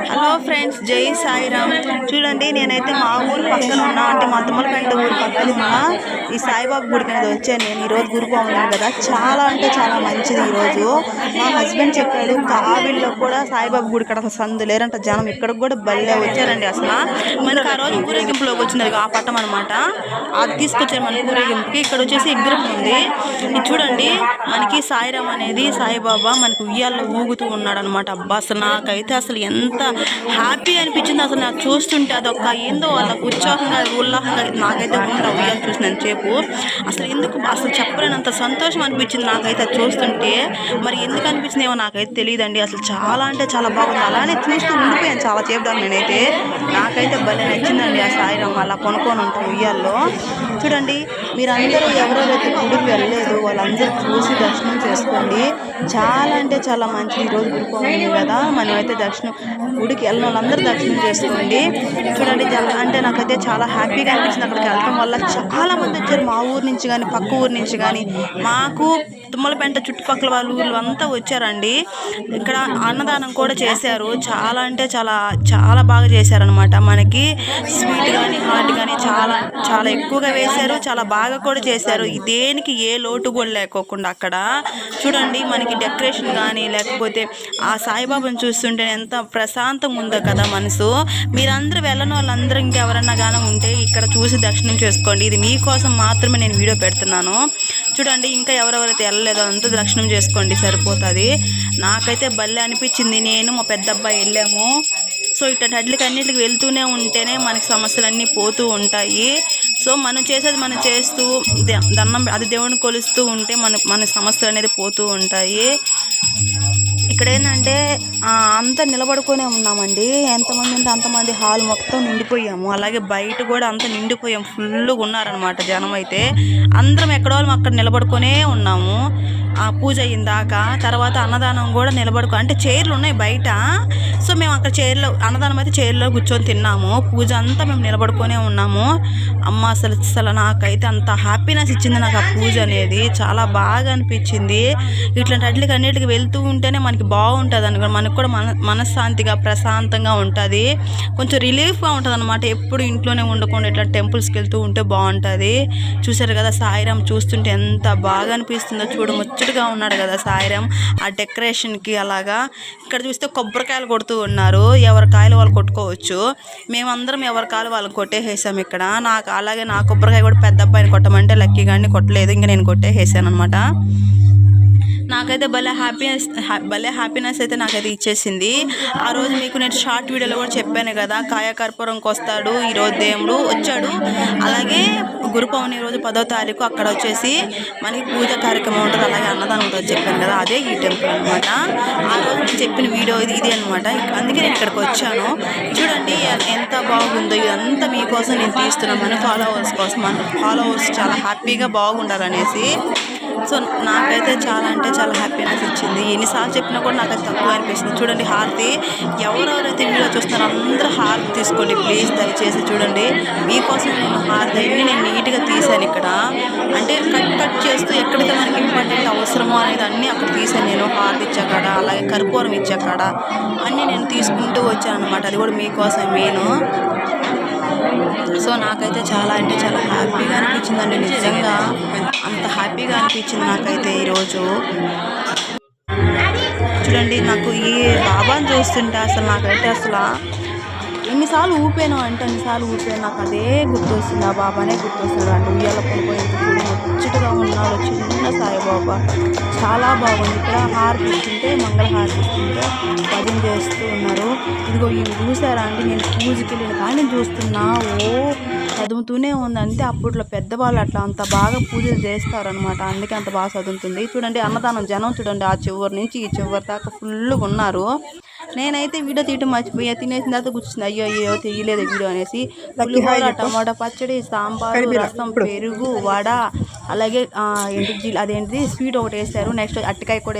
Hello friends జై సాయిరామ్. చూడండి నేనైతే మా ఊరు పక్కన ఉన్నా అంటే మా తుమ్మలపేట ఊరు పక్కన ఉన్నా ఈ సాయిబాబా గుడికి అనేది వచ్చాను నేను ఈరోజు గురు బాగున్నాను కదా. చాలా అంటే చాలా మంచిది ఈరోజు. మా హస్బెండ్ చెప్పాడు కావిల్లో కూడా సాయిబాబా గుడికి అసలు సందు లేరంట జనం. ఇక్కడికి కూడా బల్లే వచ్చారండి అసలు. మనకి ఆ రోజు ఊరేగింపులోకి వచ్చినది ఆ పట్టం అనమాట అది తీసుకొచ్చారు మన ఊరేగింపుకి. ఇక్కడ వచ్చేసి విగ్రహం ఉంది. ఇది చూడండి మనకి సాయిరామ్ అనేది సాయిబాబా మనకి ఉయ్యాల్లో ఊగుతూ ఉన్నాడు అనమాట అబ్బా అసలు నాకైతే అసలు ఎంత హ్యాపీ అనిపించింది అసలు. నాకు చూస్తుంటే అదొక ఏందో వాళ్ళకు ఉత్సాహంగా ఉల్లాహంగా నాకైతే ఉంది ఆ ఉయ్యాలు చూసినంత నాకు. అసలు ఎందుకు అసలు చెప్పలేనంత సంతోషం అనిపించింది నాకైతే అది చూస్తుంటే. మరి ఎందుకు అనిపించిందేమో నాకైతే తెలియదండి. అసలు చాలా అంటే చాలా బాగుంది. అలానే చూస్తూ ఉండిపోయాను చాలా సేపు నేనైతే. నాకైతే భలే నచ్చిందండి ఆ సాయిరామ్ అలా కొనుక్కొని ఉంటాం ఉయ్యాల్లో. చూడండి మీరందరూ ఎవరెవరైతే గుడికి వెళ్ళలేదు వాళ్ళందరూ చూసి దర్శనం చేసుకోండి. చాలా అంటే చాలా మంచిది. ఈరోజు గుడి పౌర్ణమి కదా మనమైతే దర్శనం గుడికి వెళ్ళిన వాళ్ళందరూ దర్శనం చేసుకోండి. చూడండి అంటే నాకైతే చాలా హ్యాపీగా అనిపించింది అక్కడికి వెళ్ళడం వల్ల. చాలా మంది వచ్చారు మా ఊరు నుంచి కానీ పక్క ఊరు నుంచి కానీ మాకు తుమ్మలపేంట చుట్టుపక్కల వాళ్ళ ఊళ్ళు అంతా వచ్చారండి. ఇక్కడ అన్నదానం కూడా చేశారు. చాలా అంటే చాలా చాలా బాగా చేశారనమాట మనకి స్వీట్ కానీ హాట్ చాలా చాలా ఎక్కువగా వేశారు చాలా బాగా కూడా చేశారు. దేనికి ఏ లోటు కూడా లేకోకుండా అక్కడ చూడండి మనకి డెకరేషన్ కానీ లేకపోతే ఆ సాయిబాబాను చూస్తుంటే ఎంత ప్రశాంతంగా ఉందో కదా మనసు. మీరందరూ వెళ్ళని వాళ్ళందరూ ఇంకెవరన్నా కానీ ఉంటే ఇక్కడ చూసి దర్శనం చేసుకోండి. ఇది మీకోసం మాత్రమే నేను వీడియో పెడుతున్నాను. చూడండి ఇంకా ఎవరెవరైతే వెళ్ళలేదో అంతా దర్శనం చేసుకోండి సరిపోతుంది. నాకైతే భలే అనిపించింది. నేను మా పెద్ద అబ్బాయి వెళ్ళాము. సో ఇట్లా అడ్లకి అన్నిటికి వెళ్తూనే ఉంటేనే మనకి సమస్యలన్నీ పోతూ ఉంటాయి. సో మనం చేసేది మనం చేస్తూ ద- దండం అది దేవుడిని కొలుస్తూ ఉంటే మన మన సమస్యలు అనేది పోతూ ఉంటాయి. ఇక్కడ ఏంటంటే అంత అంతా నిలబడుకునే ఉన్నామండి. ఎంతమంది ఉంటే అంతమంది హాల్ మొత్తం నిండిపోయాము. అలాగే బయట కూడా అంతా నిండిపోయాం ఫుల్గా ఉన్నారనమాట జనం అయితే అందరం ఎక్కడ వాళ్ళం అక్కడ నిలబడుకునే ఉన్నాము. ఆ పూజ అయ్యిందాక తర్వాత అన్నదానం కూడా నిలబడుకో అంటే చైర్లు ఉన్నాయి బయట. సో మేము అక్కడ చైర్లో అన్నదానం అయితే చైర్లో కూర్చొని తిన్నాము. పూజ అంతా మేము నిలబడుకునే ఉన్నాము. అమ్మ అసలు అసలు నాకైతే అంత హ్యాపీనెస్ ఇచ్చింది నాకు ఆ పూజ అనేది. చాలా బాగా అనిపించింది. ఇట్లాంటి వాటికి అన్నిటికి వెళ్తూ ఉంటేనే మనకి బాగుంటుంది అనుకో మనకు కూడా మన మనశ్శాంతిగా ప్రశాంతంగా ఉంటుంది. కొంచెం రిలీఫ్గా ఉంటుంది అనమాట ఎప్పుడు ఇంట్లోనే ఉండకుండా ఇట్లా టెంపుల్స్కి వెళ్తూ ఉంటే బాగుంటుంది. చూసారు కదా సాయిరామ్ చూస్తుంటే ఎంత బాగా అనిపిస్తుందో చూడ ముచ్చటగా ఉన్నాడు కదా సాయిరామ్ ఆ డెకరేషన్కి అలాగా ఇక్కడ చూస్తే కొబ్బరికాయలు కొడుతూ ఉన్నారు. ఎవరి కాయలు వాళ్ళు కొట్టుకోవచ్చు. మేమందరం ఎవరి కాయలు వాళ్ళు కొట్టేసేసాం ఇక్కడ. నాకు అలాగే నా కొబ్బరికాయ కూడా పెద్ద అబ్బాయిని కొట్టమంటే లక్కీ గాని కొట్టలేదు. ఇంకా నేను కొట్టేసేసాను అనమాట నాకైతే భలే హ్యాపీనెస్ భలే హ్యాపీనెస్ అయితే నాకైతే ఇచ్చేసింది. ఆ రోజు మీకు నేను షార్ట్ వీడియోలో కూడా చెప్పాను కదా కాయకర్పూరంకి వస్తాడు ఈరోజు దేవుడు వచ్చాడు. అలాగే గురు పౌర్ణమి రోజు పదో తారీఖు అక్కడ వచ్చేసి మనకి పూజ కార్యక్రమం ఉంటుంది. అలాగే అన్నదానం ఉంటుంది చెప్పాను కదా అదే ఈ టెంపుల్ అనమాట ఆ రోజు నేను చెప్పిన వీడియో ఇది ఇదే అనమాట అందుకే నేను ఇక్కడికి వచ్చాను. చూడండి ఎంత బాగుందో ఇదంతా మీకోసం నేను తీస్తున్నాను మన ఫాలోవర్స్ కోసం. మన ఫాలోవర్స్ చాలా హ్యాపీగా బాగుండాలనేసి. సో నాకైతే చాలా అంటే చాలా హ్యాపీనెస్ ఇచ్చింది. ఎన్నిసార్లు చెప్పినా కూడా నాకైతే తక్కువ అనిపిస్తుంది. చూడండి హారతి. ఎవరెవరైతే వీడియో చూస్తారో అందరూ హారతి తీసుకోండి. ప్లీజ్ దయచేసి చూడండి. మీకోసం నేను హారతి అన్ని నేను నీట్గా తీసాను ఇక్కడ. అంటే కట్ కట్ చేస్తూ ఎక్కడైతే మనకి ఇంపార్టెంట్ అవసరమో అనేది అన్నీ అక్కడ తీసాను నేను. హారతి ఇచ్చాకాడ అలాగే కర్పూరం ఇచ్చాకాడ అన్నీ నేను తీసుకుంటూ వచ్చాను అనమాట అది కూడా మీకోసం నేను సో నాకైతే చాలా అంటే చాలా హ్యాపీగా అనిపించిందండి నిజంగా. అంత హ్యాపీగా అనిపించింది నాకైతే ఈరోజు. చూడండి నాకు ఈ బాబాని చూస్తుంటే అసలు నాకైతే అసలు ఎన్నిసార్లు ఊపాను అంటే ఎన్నిసార్లు ఊపాను నాకు అదే గుర్తొస్తుంది. ఆ బాబానే గుర్తొస్తాడు అంటే. ఉయ్యాల పడిపోయి ముచ్చటగా ఉన్నాడు చిన్న సాయిబాబా. చాలా బాగుంది. ఇక్కడ హారతి ఇస్తుంటే మంగళ హారతి ఇస్తుంటే భజన చేస్తూ ఉన్నారు. ఇదిగో ఇవి చూసారా అంటే నేను పూజకి వెళ్ళిన కానీ చూస్తున్నా. ఓ చదువుతూనే ఉంది. అంతే అప్పట్లో పెద్దవాళ్ళు అట్లా అంత బాగా పూజలు చేస్తారనమాట అందుకే అంత బాగా చదువుతుంది. చూడండి అన్నదానం జనం చూడండి. ఆ చివరి నుంచి ఈ చివరి దాకా ఫుల్గా ఉన్నారు. నేనైతే వీడియో తీయటం మర్చిపోయా. తినేసిన తర్వాత కూర్చుంది అయ్యో అయ్యో తీయలేదు వీడియో అనేసి. పులిహోర టమాటా పచ్చడి సాంబారు రసం పెరుగు వడ అలాగే ఏంటి అదేంటిది స్వీట్ ఒకటి వేస్తారు. నెక్స్ట్ అట్టికాయ కూడా